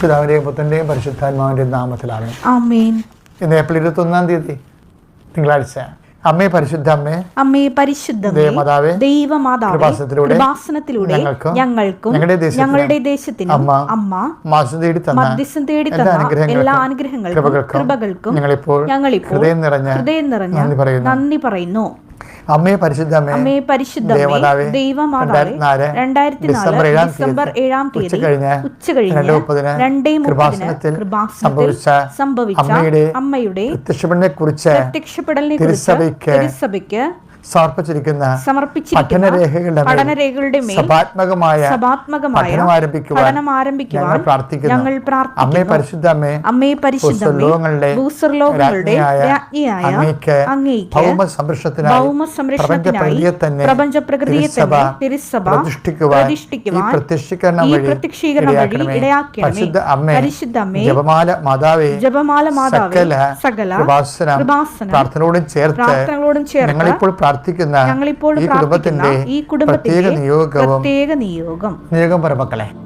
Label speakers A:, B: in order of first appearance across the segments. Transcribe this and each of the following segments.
A: പിതാവിന്റെയും പുത്രന്റെയും പരിശുദ്ധാത്മാവിന്റെയും നാമത്തിലാണ് ഇന്ന് ഏപ്രിൽ ഇരുപത്തി ഒന്നാം തീയതി തിങ്കളാഴ്ച. അമ്മേ പരിശുദ്ധ അമ്മേ
B: അമ്മേ പരിശുദ്ധ
A: ദേവമാതാവേ,
B: ദൈവമാതാവേ ഭാസനത്തിലൂടെ
A: ഞങ്ങൾക്കും ഞങ്ങളുടെ ദേശത്തിനും അമ്മ മാസം തേടി തന്ന
B: മധ്യസ്ഥം തേടി തന്ന എല്ലാ അനുഗ്രഹങ്ങൾക്കും
A: കൃപകൾക്കും ഞങ്ങളിപ്പോൾ ഹൃദയം നിറഞ്ഞ
B: ഹൃദയം നിറഞ്ഞ
A: നന്ദി പറയുന്നു. അമ്മേ പരിശുദ്ധ അമ്മേ
B: പരിശുദ്ധമേ
A: ദേവമാതാവേ,
B: രണ്ടായിരത്തി നാല്
A: ഡിസംബർ ഏഴാം
B: ഡിസംബർ
A: തീയതി
B: ഏഴാം തീയതി
A: ഉച്ചകഴിഞ്ഞ്
B: ഉച്ചകഴിഞ്ഞ്
A: രണ്ടേ മുപ്പതിന് സംഭവിച്ച
B: സംഭവിച്ച
A: അമ്മയുടെ
B: അമ്മയുടെ പ്രത്യക്ഷപ്പെടലിനെ കുറിച്ച്
A: തിരുസഭയ്ക്ക്
B: തിരുസഭയ്ക്ക്
A: സമർപ്പിച്ചിരിക്കുന്ന പഠനരേഖകളുടെ
B: പഠനരേഖകളുടെ
A: സഭാത്മകമായ പഠനം ആരംഭിക്കുവാൻ ഞങ്ങൾ പ്രാർത്ഥിക്കുന്നു. അമ്മേ പരിശുദ്ധ അമ്മേ
B: അമ്മേ പരിശുദ്ധ
A: ഭൂസ്വർലോകങ്ങളുടെ
B: ഭൂസ്വർലോകങ്ങളുടെ
A: രാജ്ഞിയായ
B: രാജ്ഞിയായ
A: അങ്ങേക്ക്
B: അങ്ങേക്ക്
A: ഭൗമ സംരക്ഷണത്തിനായി
B: ഭൗമ സംരക്ഷണത്തിനായി
A: പ്രപഞ്ചപ്രകൃതിയെ തന്നെ
B: പ്രപഞ്ച പ്രകൃതിയെ തന്നെ തിരുസഭ
A: പ്രതിഷ്ഠിക്കുവാൻ ഈ പ്രത്യക്ഷീകരണം വഴി പരിശുദ്ധ അമ്മേ
B: പരിശുദ്ധ അമ്മേ
A: ജപമാല മാതാവേ
B: ജപമാല മാതാവേ
A: സകല കൃപാസനം
B: പ്രാർത്ഥനകളോടും ചേർത്ത്
A: ഞങ്ങളിപ്പോൾ ഈ
B: പ്രാർത്ഥിക്കുന്ന ഈ കുടുംബത്തിന്റെ
A: പ്രത്യേക
B: നിയോഗം.
A: നിയോഗം നിയോഗം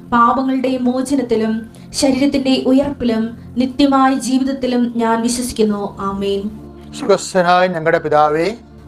C: പാപങ്ങളുടെ മോചനത്തിലും ശരീരത്തിന്റെ ഉയർപ്പിലും നിത്യമായ ജീവിതത്തിലും ഞാൻ വിശ്വസിക്കുന്നു. ആമേൻ.
A: സുഖസ്ഥനായ ഞങ്ങളുടെ പിതാവേ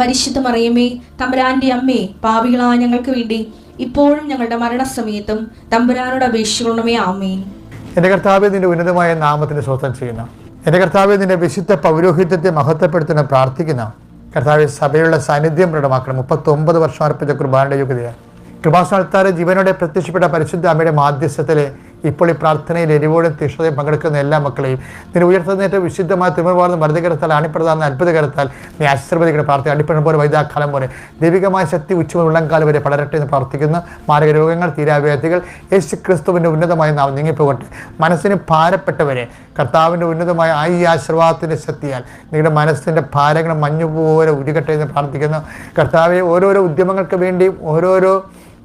C: പരിശുദ്ധ മറിയമേ തമ്പുരാന്റെ അമ്മേ പാപികളായ ഞങ്ങൾക്ക് വേണ്ടി ഇപ്പോഴും ഞങ്ങളുടെ മരണസമയത്തും തമ്പുരാനോട് അപേക്ഷിക്കണമേ ആമേൻ.
A: എന്റെ കർത്താവ് നിന്റെ ഉന്നതമായ നാമത്തിന് സ്വസ്ഥം ചെയ്യുന്ന. എന്റെ കർത്താവ് നിന്റെ വിശുദ്ധ പൗരോഹിത്യത്തെ മഹത്വപ്പെടുത്തുന്ന പ്രാർത്ഥിക്കുന്ന. കർത്താവ് സഭയുടെ സാന്നിധ്യം പ്രകടമാക്കണം. മുപ്പത്തൊമ്പത് വർഷം അർപ്പിച്ച കുർബാനയുടെ യോഗ്യതയാണ് കൃപാസ്ഥാനത്താറ് ജീവനോടെ പ്രത്യക്ഷപ്പെട്ട പരിശുദ്ധ അമ്മയുടെ മാധ്യസ്ഥത്തിലെ ഇപ്പോൾ ഈ പ്രാർത്ഥനയിൽ എരിവോടും തീഷ്ണതയും പങ്കെടുക്കുന്ന എല്ലാ മക്കളെയും. നിന്നെ ഉയർത്തുന്നേറ്റ വിശുദ്ധമായ തിരുമാർന്ന മരുതകരത്താൽ അണിപ്രധാന അത്ഭുതകരത്താൽ നീ അശ്രമതിയുടെ പ്രാർത്ഥന. അടിപ്പണം പോലെ വൈദ്യാക്കാലം പോലെ ദൈവികമായ ശക്തി ഉച്ച ഉള്ളംകാലം വരെ പടരട്ടെ എന്ന് പ്രാർത്ഥിക്കുന്നു. മാരക രോഗങ്ങൾ തീരാവ്യാധികൾ യേശു ക്രിസ്തുവിന്റെ ഉന്നതമായ നാം നീങ്ങിപ്പോകട്ടെ. മനസ്സിന് ഭാരപ്പെട്ടവരെ കർത്താവിന്റെ ഉന്നതമായ ആ ഈ ആശീർവാദത്തിന്റെ ശക്തിയാൽ നിങ്ങളുടെ മനസ്സിന്റെ ഭാരങ്ങൾ മഞ്ഞുപോലെ ഉരുകട്ടെ എന്ന് പ്രാർത്ഥിക്കുന്നു. കർത്താവെ ഓരോരോ ഉദ്യമങ്ങൾക്ക് വേണ്ടിയും ഓരോരോ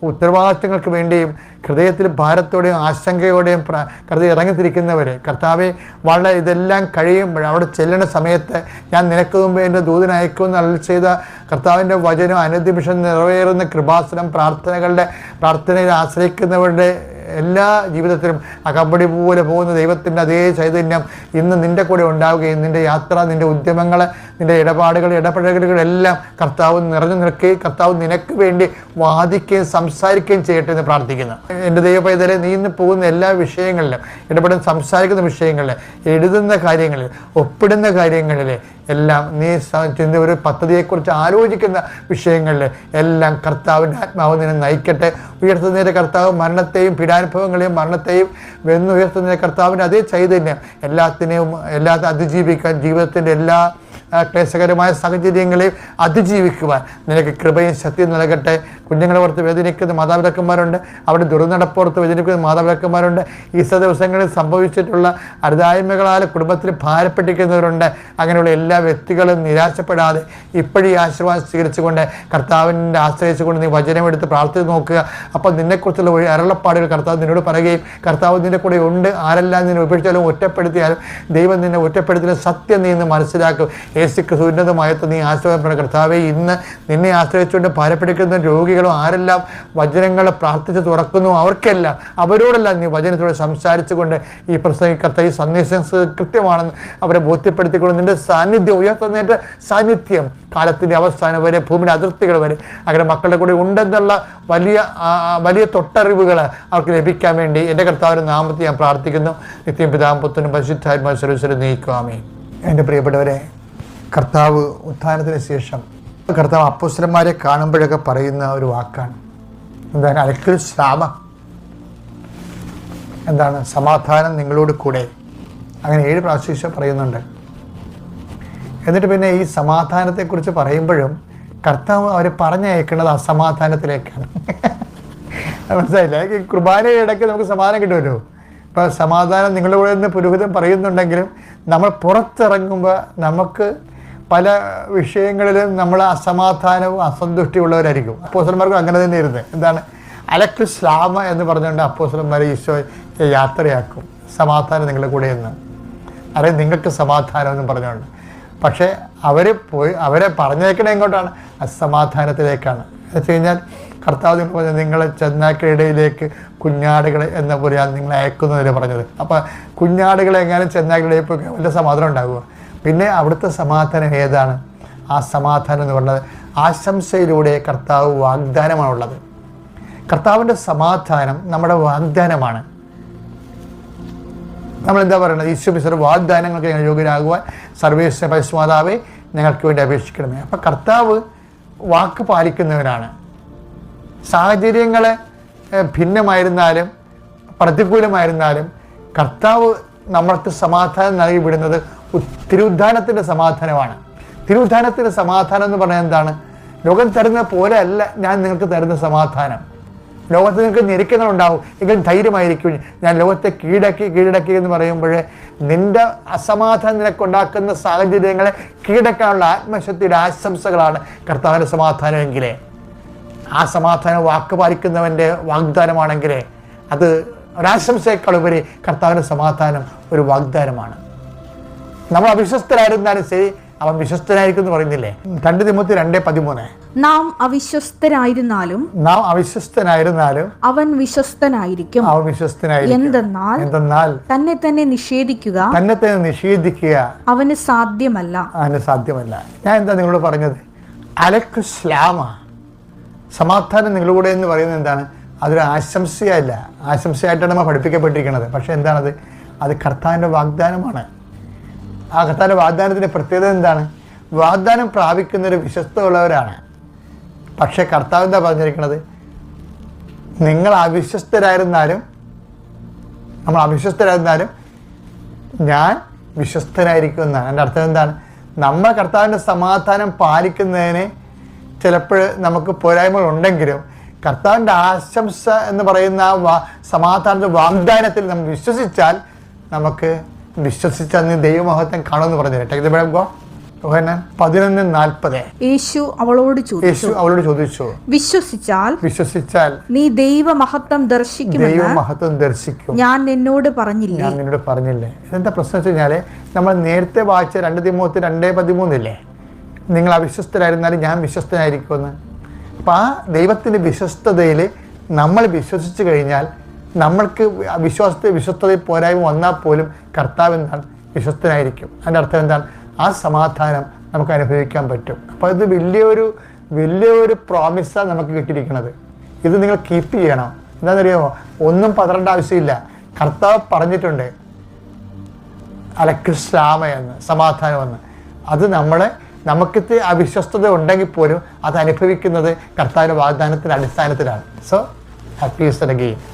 A: ഉത്തരവാദിത്തങ്ങൾക്ക് വേണ്ടിയും ഹൃദയത്തിൽ ഭാരത്തോടെയും ആശങ്കയോടെയും കർത്താവ് ഇറങ്ങിത്തിരിക്കുന്നവരെ. കർത്താവെ വളരെ ഇതെല്ലാം കഴിയുമ്പോൾ അവിടെ ചെല്ലുന്ന സമയത്ത് ഞാൻ നിനക്ക് മുമ്പ് എന്റെ ദൂതനയക്കുമെന്ന് ചെയ്ത കർത്താവിന്റെ വചനം അനുദിമിഷം നിറവേറുന്ന കൃപാസനം പ്രാർത്ഥനകളുടെ പ്രാർത്ഥനയിൽ ആശ്രയിക്കുന്നവരുടെ എല്ലാ ജീവിതത്തിലും ആ അകമ്പടി പോലെ പോകുന്ന ദൈവത്തിന്റെ അതേ ചൈതന്യം ഇന്ന് നിന്റെ കൂടെ ഉണ്ടാവുകയും നിന്റെ യാത്ര നിന്റെ ഉദ്യമങ്ങൾ നിന്റെ ഇടപാടുകൾ ഇടപഴകലുകളെല്ലാം കർത്താവ് നിറഞ്ഞു നിൽക്കുകയും കർത്താവ് നിനക്ക് വേണ്ടി വാദിക്കുകയും സംസാരിക്കുകയും ചെയ്യട്ടെ എന്ന് പ്രാർത്ഥിക്കുന്നു. എന്റെ ദൈവപൈതലെ നീ ഇന്ന് പോകുന്ന എല്ലാ വിഷയങ്ങളിലും ഇടപെടുന്ന സംസാരിക്കുന്ന വിഷയങ്ങളിൽ എഴുതുന്ന കാര്യങ്ങളിൽ ഒപ്പിടുന്ന കാര്യങ്ങളിൽ എല്ലാം നീ ചിന്ത ഒരു പദ്ധതിയെക്കുറിച്ച് ആലോചിക്കുന്ന വിഷയങ്ങളിൽ എല്ലാം കർത്താവിന്റെ ആത്മാവ് നിന്നെ നയിക്കട്ടെ. ഉയർത്തുന്നതിന്റെ കർത്താവ് മരണത്തെയും പീഡാനുഭവങ്ങളെയും മരണത്തെയും വെന്നുയർത്തുന്ന കർത്താവിന്റെ അതേ ചൈതന്യം എല്ലാത്തിനെയും എല്ലാ അതിജീവിക്കാൻ ജീവിതത്തിന്റെ എല്ലാ ക്ലേശകരമായ സാഹചര്യങ്ങളെയും അതിജീവിക്കുവാൻ നിനക്ക് കൃപയും ശക്തിയും നൽകട്ടെ. കുഞ്ഞുങ്ങളെ ഓർത്ത് വേദനിക്കുന്ന മാതാപിതാക്കന്മാരുണ്ട്. അവിടെ ദുർനടപ്പോർത്ത് വേദനിക്കുന്ന മാതാപിതാക്കന്മാരുണ്ട്. ഈ ദിവസങ്ങളിൽ സംഭവിച്ചിട്ടുള്ള അരുതായ്മകളാൽ കുടുംബത്തിൽ ഭാരപ്പെട്ടിരിക്കുന്നവരുണ്ട്. അങ്ങനെയുള്ള എല്ലാ വ്യക്തികളും നിരാശപ്പെടാതെ ഇപ്പോഴീ ആശീർവാദം സ്വീകരിച്ചുകൊണ്ട് കർത്താവിന്റെ ആശ്രയിച്ചുകൊണ്ട് നീ വചനമെടുത്ത് പ്രാർത്ഥിച്ച് നോക്കുക. അപ്പോൾ നിന്നെക്കുറിച്ചുള്ള ഒരു അരളപ്പാടുകൾ കർത്താവ് നിന്നോട് പറയുകയും കർത്താവ് നിന്റെ കൂടെ ഉണ്ട്. ആരെല്ലാം നിന്നെ ഉപേക്ഷിച്ചാലും ഒറ്റപ്പെടുത്തിയാലും ദൈവം നിന്നെ ഒറ്റപ്പെടുത്തിയാലും സത്യം നീ ഇന്ന് മനസ്സിലാക്കും. യേശു ക്രിസ്തുവിന്റെതുമായത്ത് നീ ആശ്രയപ്പെടുന്ന കർത്താവെ ഇന്ന് നിന്നെ ആശ്രയിച്ചുകൊണ്ട് ഭാരപ്പെടുക്കുന്ന രോഗികളും ആരെല്ലാം വചനങ്ങൾ പ്രാർത്ഥിച്ച് തുറക്കുന്നു അവർക്കെല്ലാം അവരോടെല്ലാം നീ വചനത്തോട് സംസാരിച്ചുകൊണ്ട് ഈ പ്രസംഗിക്കത്ത ഈ സന്ദേശം കൃത്യമാണെന്ന് അവരെ ബോധ്യപ്പെടുത്തിക്കൊണ്ട് നിന്റെ സാന്നിധ്യം ഉയർത്തുന്നതിന്റെ സാന്നിധ്യം കാലത്തിന്റെ അവസാനം വരെ ഭൂമിയുടെ അതിർത്തികൾ വരെ അങ്ങനെ മക്കളുടെ കൂടെ ഉണ്ടെന്നുള്ള വലിയ വലിയ തൊട്ടറിവുകൾ അവർക്ക് ലഭിക്കാൻ വേണ്ടി എന്റെ കർത്താവിന്റെ നാമത്തിൽ ഞാൻ പ്രാർത്ഥിക്കുന്നു. നിത്യം പിതാമ്പുത്തനും പരിശുദ്ധാത്മാ സർവീശ്വരം നീക്കുവാമേ എന്റെ പ്രിയപ്പെട്ടവരെ കർത്താവ് ഉത്ഥാനത്തിന് ശേഷം കർത്താവ് അപ്പോസ്തലന്മാരെ കാണുമ്പോഴൊക്കെ പറയുന്ന ഒരു വാക്കാണ്. എന്താണ്? അലക്കൽ ശ്രാമ എന്താണ്? സമാധാനം നിങ്ങളോട് കൂടെ. അങ്ങനെ ഏഴ് പ്രാവശ്യം പറയുന്നുണ്ട്. എന്നിട്ട് പിന്നെ ഈ സമാധാനത്തെക്കുറിച്ച് പറയുമ്പോഴും കർത്താവ് അവരെ പറഞ്ഞയക്കുന്നത് അസമാധാനത്തിലേക്കാണ്. മനസ്സിലായില്ലേ? കുർബാനയുടെ ഇടയ്ക്ക് നമുക്ക് സമാധാനം കിട്ടുമല്ലോ. ഇപ്പം സമാധാനം നിങ്ങളുടെ കൂടെ നിന്ന് പുരോഹിതം പറയുന്നുണ്ടെങ്കിലും നമ്മൾ പുറത്തിറങ്ങുമ്പോൾ നമുക്ക് പല വിഷയങ്ങളിലും നമ്മൾ അസമാധാനവും അസന്തുഷ്ടിയുള്ളവരായിരിക്കും. അപ്പോസന്മാർക്കും അങ്ങനെ തന്നെ ഇരുന്നത് എന്താണ്? അലക്ക് ശ്ലാമ എന്ന് പറഞ്ഞുകൊണ്ട് അപ്പോസലന്മാരെ ഈശോ യാത്രയാക്കും. സമാധാനം നിങ്ങളുടെ കൂടെ എന്ന് അറിയാം നിങ്ങൾക്ക് സമാധാനം എന്ന് പറഞ്ഞുകൊണ്ട്. പക്ഷേ അവർ പോയി അവരെ പറഞ്ഞേക്കണ എങ്ങോട്ടാണ്? അസമാധാനത്തിലേക്കാണ്. എന്ന് വെച്ച് കഴിഞ്ഞാൽ കർത്താവ് നിങ്ങൾ പറഞ്ഞത് നിങ്ങളെ കുഞ്ഞാടുകളെ എന്ന പോലെയാണ് നിങ്ങളെ അയക്കുന്നതിൽ പറഞ്ഞത്. അപ്പോൾ കുഞ്ഞാടുകളെ എങ്ങാനും പോയി വല്ല സമാധാനം ഉണ്ടാകുമോ പിന്നെ അവിടുത്തെ സമാധാനം ഏതാണ്? ആ സമാധാനം എന്ന് പറഞ്ഞത് ആശംസയിലൂടെ കർത്താവ് വാഗ്ദാനമാണുള്ളത്. കർത്താവിന്റെ സമാധാനം നമ്മുടെ വാഗ്ദാനമാണ്. നമ്മൾ എന്താ പറയുന്നത് ഈശോ മിശ്ര വാഗ്ദാനങ്ങൾക്ക് ഞങ്ങൾ യോഗ്യരാകുവാൻ സർവേശ്വര പരിസ്മാതാവെ ഞങ്ങൾക്ക് വേണ്ടി അപേക്ഷിക്കണമേ. അപ്പം കർത്താവ് വാക്ക് പാലിക്കുന്നവനാണ്. സാഹചര്യങ്ങൾ ഭിന്നമായിരുന്നാലും പ്രതികൂലമായിരുന്നാലും കർത്താവ് നമ്മൾക്ക് സമാധാനം നൽകി വിടുന്നത് തിരുവുദ്ധാനത്തിന്റെ സമാധാനമാണ്. തിരുവുദ്ധാനത്തിന്റെ സമാധാനം എന്ന് പറഞ്ഞാൽ എന്താണ്? ലോകം തരുന്ന പോലെ അല്ല ഞാൻ നിങ്ങൾക്ക് തരുന്ന സമാധാനം. ലോകത്ത് നിങ്ങൾക്ക് ഞെരുക്കുന്നുണ്ടാവും എങ്കിലും ധൈര്യമായിരിക്കും. ഞാൻ ലോകത്തെ കീഴടക്കി കീഴടക്കി എന്ന് പറയുമ്പോൾ നിന്റെ അസമാധാനം നിനക്കുണ്ടാക്കുന്ന സാഹചര്യങ്ങളെ കീഴടക്കാനുള്ള ആത്മശക്തിയുടെ ആശംസകളാണ് കർത്താവിന്റെ സമാധാനമെങ്കിലേ. ആ സമാധാനം വാക്ക് പാലിക്കുന്നവന്റെ വാഗ്ദാനമാണെങ്കിൽ അത് ഒരാശംസയേക്കാൾ ഉപരി കർത്താവിന്റെ സമാധാനം ഒരു വാഗ്ദാനമാണ്. നമ്മൾ അവിശ്വസ്തരായിരുന്നാലും ശരി അവൻ വിശ്വസ്തനായിരിക്കും എന്ന് പറയുന്നില്ലേ? രണ്ട് തിമ്മത്തി രണ്ടേ പതിമൂന്ന്.
B: നാം അവിശ്വസ്തരായിരുന്നാലും
A: നാം അവിശ്വസ്തനായിരുന്നാലും
B: അവൻ വിശ്വസ്തനായിരിക്കും.
A: അവൻ വിശ്വസ്തനായിരിക്കും.
B: എന്തെന്നാൽ
A: എന്തെന്നാൽ
B: തന്നെ തന്നെ നിഷേധിക്കുക
A: തന്നെ തന്നെ നിഷേധിക്കുക
B: അവന് സാധ്യമല്ല.
A: അവന് സാധ്യമല്ല. ഞാൻ എന്താ നിങ്ങളോട് പറഞ്ഞത്? അലക്ക് ശ്ലാമ സമാധാനം നിങ്ങളുടെ എന്ന് പറയുന്നത് എന്താണ്? അതൊരു ആശംസയല്ല. ആശംസയായിട്ടാണ് നമ്മൾ പഠിപ്പിക്കപ്പെട്ടിരിക്കുന്നത്. പക്ഷെ എന്താണത്? അത് കർത്താവിന്റെ വാഗ്ദാനമാണ്. ആ വാഗ്ദാനത്തിന്റെ പ്രത്യേകത എന്താണ്? വാഗ്ദാനം പ്രാപിക്കുന്നൊരു വിശ്വസ്ത ഉള്ളവരാണ് പക്ഷേ കർത്താവ് എന്താ പറഞ്ഞിരിക്കുന്നത്? നിങ്ങൾ അവിശ്വസ്തരായിരുന്നാലും നമ്മൾ അവിശ്വസ്തരായിരുന്നാലും ഞാൻ വിശ്വസ്തനായിരിക്കും എന്നാണ്. എന്റെ അർത്ഥം എന്താണ്? നമ്മൾ കർത്താവിന്റെ സമാധാനം പാലിക്കുന്നതിന് ചിലപ്പോൾ നമുക്ക് പോരായ്മകൾ ഉണ്ടെങ്കിലും കർത്താവിന്റെ ആശംസ എന്ന് പറയുന്ന ആ വാ സമാധാനത്തെ വാഗ്ദാനത്തിൽ നമ്മൾ വിശ്വസിച്ചാൽ നമുക്ക് വിശ്വസിച്ചാൽ നീ ദൈവമഹത്വം കാണുമെന്ന് പറഞ്ഞു യോഹന്നാൻ പതിനൊന്ന് നാൽപ്പത്.
B: യേശു അവളോട് ചോദിച്ചു.
A: യേശു അവളോട് ചോദിച്ചു.
B: വിശ്വസിച്ചാൽ
A: വിശ്വസിച്ചാൽ
B: നീ ദൈവമഹത്വം ദർശിക്കും
A: ദൈവമഹത്വം ദർശിക്കും.
B: ഞാൻ നിന്നോട് പറഞ്ഞില്ല?
A: ഞാൻ നിന്നോട് പറഞ്ഞില്ലേ? ഇതെന്താ പ്രശ്നം വെച്ച് കഴിഞ്ഞാൽ നമ്മൾ നേരത്തെ വായിച്ച രണ്ട് തിമൂത്ത് രണ്ടേ പതിമൂന്നില്ലേ? നിങ്ങൾ അവിശ്വസ്തരായിരുന്നാലും ഞാൻ വിശ്വസ്തനായിരിക്കുമെന്ന്. അപ്പം ആ ദൈവത്തിന്റെ വിശ്വസ്തതയിൽ നമ്മൾ വിശ്വസിച്ചു കഴിഞ്ഞാൽ നമ്മൾക്ക് വിശ്വാസത്തെ വിശ്വസ്തതയിൽ പോരായ്മ വന്നാൽ പോലും കർത്താവ് എന്താണ്? വിശ്വസ്തനായിരിക്കും. അതിന്റെ അർത്ഥം എന്താണ്? ആ സമാധാനം നമുക്ക് അനുഭവിക്കാൻ പറ്റും. അപ്പോൾ ഇത് വലിയൊരു വലിയൊരു പ്രോമിസാണ് നമുക്ക് കിട്ടിയിരിക്കുന്നത്. ഇത് നിങ്ങൾ കീപ്പ് ചെയ്യണം. എന്താണെന്നറിയാമോ? ഒന്നും പതറേണ്ട ആവശ്യമില്ല. കർത്താവ് പറഞ്ഞിട്ടുണ്ട്. അലക്ക് സമാധാനം സമാധാനമെന്ന്. അത് നമ്മളെ നമുക്കിത് അവിശ്വസ്തത ഉണ്ടെങ്കിൽ പോലും അത് അനുഭവിക്കുന്നത് കർത്താവിന്റെ വാഗ്ദാനത്തിന്റെ അടിസ്ഥാനത്തിലാണ്. So happy Easter again